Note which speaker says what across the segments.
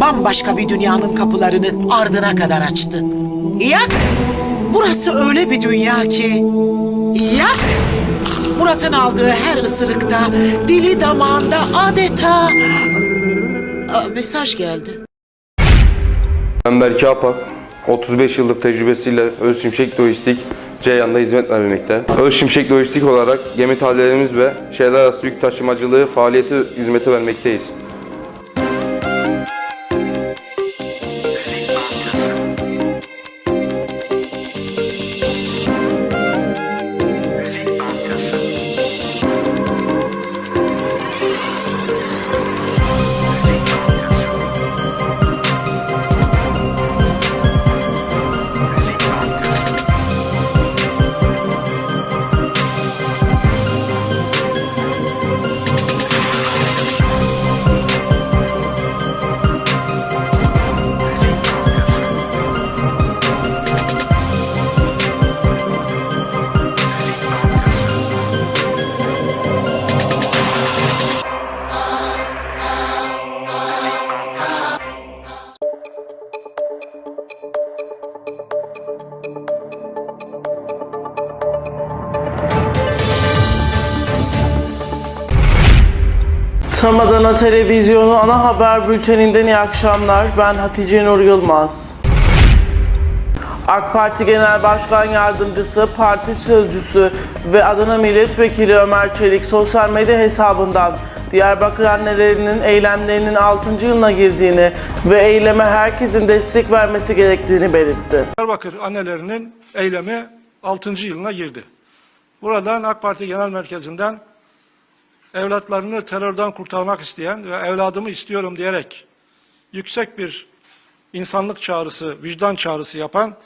Speaker 1: bambaşka bir dünyanın kapılarını ardına kadar açtı. Yak! Burası öyle bir dünya ki... Yak! Murat'ın aldığı her ısırıkta, dili damağında adeta... Aa, mesaj geldi.
Speaker 2: Ben Berke Apak. 35 yıllık tecrübesiyle Öz Şimşek Lojistik Ceyhan'da hizmet vermekte. Öz Şimşek Lojistik olarak gemi tahliyelerimiz ve şehirler arası yük taşımacılığı faaliyeti hizmeti vermekteyiz.
Speaker 3: Tam Adana Televizyonu ana haber bülteninden iyi akşamlar. Ben Hatice Nur Yılmaz. AK Parti Genel Başkan Yardımcısı, parti sözcüsü ve Adana Milletvekili Ömer Çelik sosyal medya hesabından Diyarbakır annelerinin eylemlerinin 6. yılına girdiğini ve eyleme herkesin destek vermesi gerektiğini belirtti.
Speaker 4: Diyarbakır annelerinin eylemi 6. yılına girdi. Buradan AK Parti Genel Merkezi'nden evlatlarını terörden kurtarmak isteyen ve evladımı istiyorum diyerek yüksek bir insanlık çağrısı, vicdan çağrısı yapan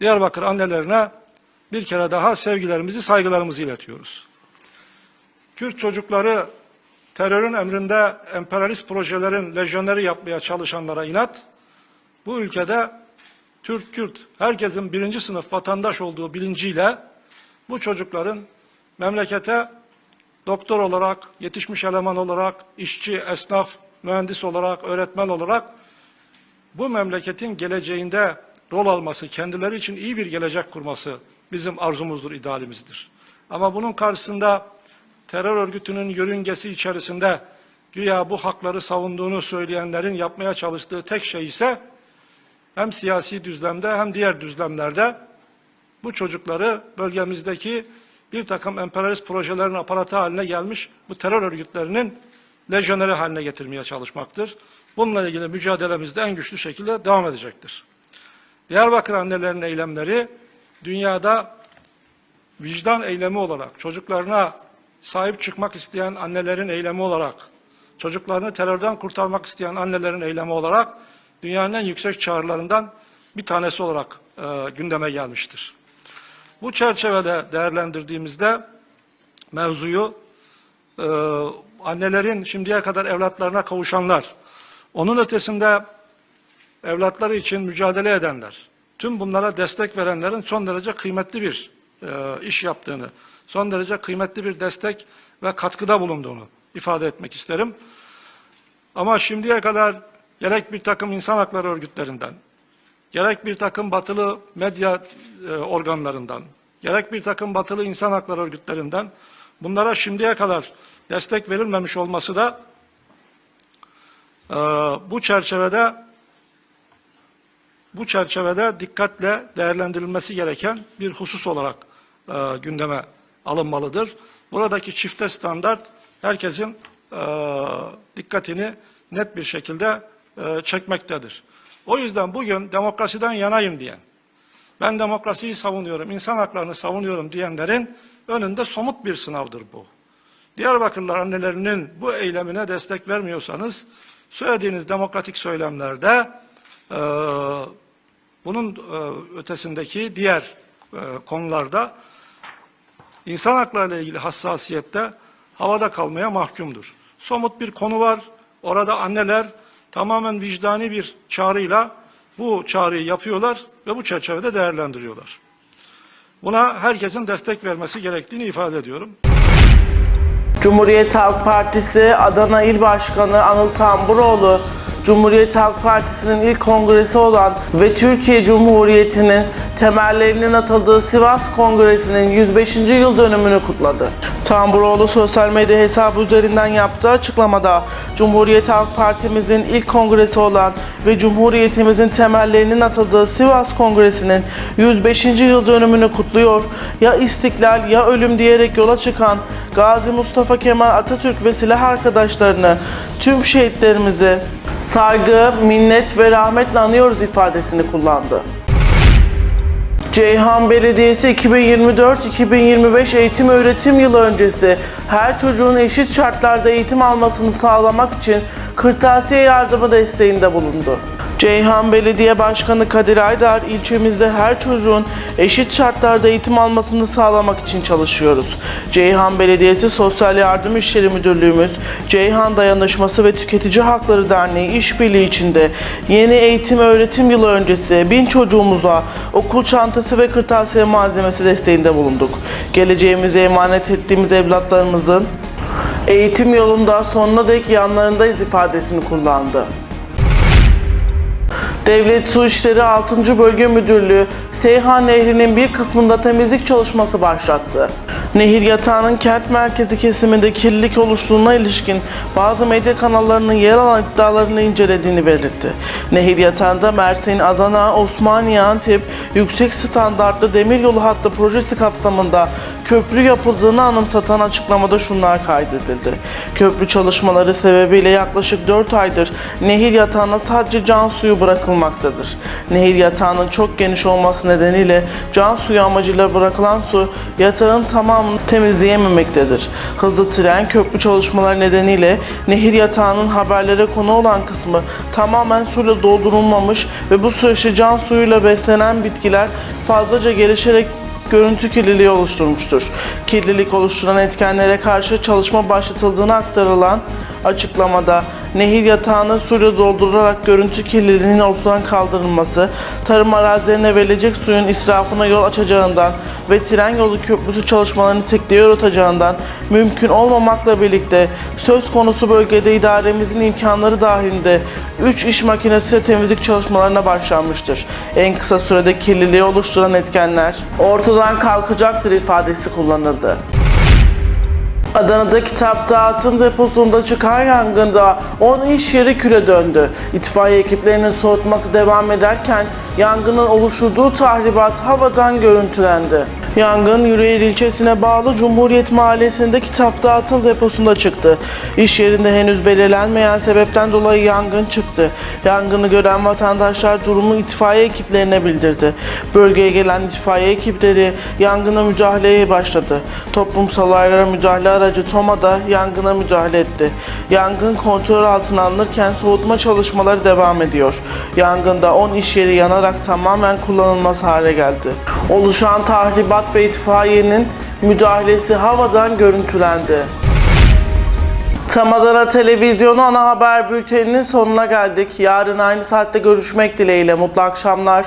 Speaker 4: Diyarbakır annelerine bir kere daha sevgilerimizi, saygılarımızı iletiyoruz. Kürt çocukları terörün emrinde emperyalist projelerin lejyoneri yapmaya çalışanlara inat, bu ülkede Türk, Kürt, herkesin birinci sınıf vatandaş olduğu bilinciyle bu çocukların memlekete doktor olarak, yetişmiş eleman olarak, işçi, esnaf, mühendis olarak, öğretmen olarak bu memleketin geleceğinde rol alması, kendileri için iyi bir gelecek kurması bizim arzumuzdur, idealimizdir. Ama bunun karşısında terör örgütünün yörüngesi içerisinde güya bu hakları savunduğunu söyleyenlerin yapmaya çalıştığı tek şey ise hem siyasi düzlemde hem diğer düzlemlerde bu çocukları bölgemizdeki bir takım emperyalist projelerin aparatı haline gelmiş bu terör örgütlerinin lejyoneri haline getirmeye çalışmaktır. Bununla ilgili mücadelemiz de en güçlü şekilde devam edecektir. Diyarbakır annelerinin eylemleri dünyada vicdan eylemi olarak, çocuklarına sahip çıkmak isteyen annelerin eylemi olarak, çocuklarını terörden kurtarmak isteyen annelerin eylemi olarak dünyanın en yüksek çağrılarından bir tanesi olarak e, gündeme gelmiştir. Bu çerçevede değerlendirdiğimizde mevzuyu e, annelerin şimdiye kadar evlatlarına kavuşanlar, onun ötesinde evlatları için mücadele edenler, tüm bunlara destek verenlerin son derece kıymetli bir e, iş yaptığını, son derece kıymetli bir destek ve katkıda bulunduğunu ifade etmek isterim. Ama şimdiye kadar gerek bir takım insan hakları örgütlerinden, gerek bir takım batılı medya e, organlarından, gerek bir takım batılı insan hakları örgütlerinden bunlara şimdiye kadar destek verilmemiş olması da e, bu çerçevede bu çerçevede dikkatle değerlendirilmesi gereken bir husus olarak e, gündeme alınmalıdır. Buradaki çifte standart herkesin e, dikkatini net bir şekilde e, çekmektedir. O yüzden bugün demokrasiden yanayım diyen, ben demokrasiyi savunuyorum, insan haklarını savunuyorum diyenlerin önünde somut bir sınavdır bu. Diyarbakırlar annelerinin bu eylemine destek vermiyorsanız, söylediğiniz demokratik söylemlerde e, bunun e, ötesindeki diğer e, konularda insan hakları ile ilgili hassasiyette havada kalmaya mahkumdur. Somut bir konu var. Orada anneler tamamen vicdani bir çağrıyla bu çağrıyı yapıyorlar ve bu çerçevede değerlendiriyorlar. Buna herkesin destek vermesi gerektiğini ifade ediyorum.
Speaker 3: Cumhuriyet Halk Partisi Adana İl Başkanı Anıl Tamburoğlu Cumhuriyet Halk Partisi'nin ilk kongresi olan ve Türkiye Cumhuriyeti'nin temellerinin atıldığı Sivas Kongresi'nin 105. yıl dönümünü kutladı. Tamburoğlu sosyal medya hesabı üzerinden yaptığı açıklamada Cumhuriyet Halk Partimizin ilk kongresi olan ve Cumhuriyetimizin temellerinin atıldığı Sivas Kongresi'nin 105. yıl dönümünü kutluyor. Ya istiklal ya ölüm diyerek yola çıkan Gazi Mustafa Kemal Atatürk ve silah arkadaşlarını, tüm şehitlerimizi saygı, minnet ve rahmetle anıyoruz ifadesini kullandı. Ceyhan Belediyesi 2024-2025 eğitim öğretim yılı öncesi her çocuğun eşit şartlarda eğitim almasını sağlamak için kırtasiye yardımı desteğinde bulundu. Ceyhan Belediye Başkanı Kadir Aydar ilçemizde her çocuğun eşit şartlarda eğitim almasını sağlamak için çalışıyoruz. Ceyhan Belediyesi Sosyal Yardım İşleri Müdürlüğümüz, Ceyhan Dayanışması ve Tüketici Hakları Derneği işbirliği içinde yeni eğitim öğretim yılı öncesi bin çocuğumuza okul çantası ve kırtasiye malzemesi desteğinde bulunduk. Geleceğimize emanet ettiğimiz evlatlarımızın eğitim yolunda sonuna dek yanlarındayız ifadesini kullandı. Devlet Su İşleri 6. Bölge Müdürlüğü Seyhan Nehri'nin bir kısmında temizlik çalışması başlattı. Nehir yatağının kent merkezi kesiminde kirlilik oluştuğuna ilişkin bazı medya kanallarının yer alan iddialarını incelediğini belirtti. Nehir yatağında Mersin, Adana, Osmaniye, Antep yüksek standartlı demiryolu hattı projesi kapsamında köprü yapıldığını anımsatan açıklamada şunlar kaydedildi. Köprü çalışmaları sebebiyle yaklaşık 4 aydır nehir yatağına sadece can suyu bırakılmaktadır. Nehir yatağının çok geniş olması nedeniyle can suyu amacıyla bırakılan su yatağın tamamını temizleyememektedir. Hızlı tren köprü çalışmaları nedeniyle nehir yatağının haberlere konu olan kısmı tamamen suyla doldurulmamış ve bu süreçte can suyuyla beslenen bitkiler fazlaca gelişerek görüntü kirliliği oluşturmuştur. Kirlilik oluşturan etkenlere karşı çalışma başlatıldığını aktarılan açıklamada nehir yatağını suyla doldurularak görüntü kirliliğinin ortadan kaldırılması, tarım arazilerine verilecek suyun israfına yol açacağından ve tren yolu köprüsü çalışmalarını sekteye uğratacağından mümkün olmamakla birlikte söz konusu bölgede idaremizin imkanları dahilinde 3 iş makinesiyle temizlik çalışmalarına başlanmıştır. En kısa sürede kirliliği oluşturan etkenler ortadan kalkacaktır ifadesi kullanıldı. Adana'da kitap dağıtım deposunda çıkan yangında 10 iş yeri küre döndü. İtfaiye ekiplerinin soğutması devam ederken yangının oluşturduğu tahribat havadan görüntülendi. Yangın Yüreğir ilçesine bağlı Cumhuriyet Mahallesi'nde kitap dağıtım deposunda çıktı. İş yerinde henüz belirlenmeyen sebepten dolayı yangın çıktı. Yangını gören vatandaşlar durumu itfaiye ekiplerine bildirdi. Bölgeye gelen itfaiye ekipleri yangına müdahaleye başladı. Toplumsal olaylara müdahale aracı Toma da yangına müdahale etti. Yangın kontrol altına alınırken soğutma çalışmaları devam ediyor. Yangında 10 iş yeri yanarak tamamen kullanılmaz hale geldi. Oluşan tahribat ve itfaiyenin müdahalesi havadan görüntülendi. Tam Adana Televizyonu ana haber bülteninin sonuna geldik. Yarın aynı saatte görüşmek dileğiyle. Mutlu akşamlar.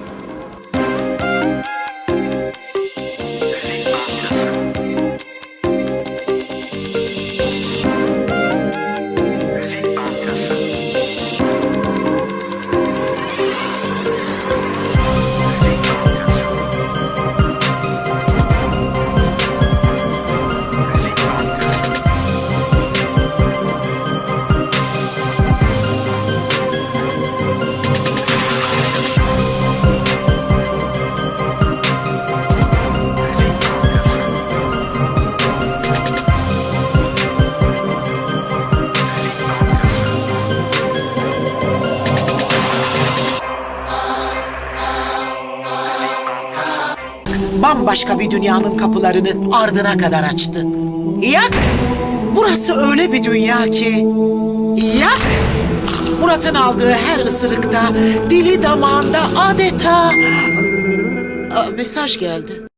Speaker 1: Bambaşka bir dünyanın kapılarını ardına kadar açtı. Yak! Burası öyle bir dünya ki... Yak! Murat'ın aldığı her ısırıkta, dili damağında adeta... Aa, mesaj geldi.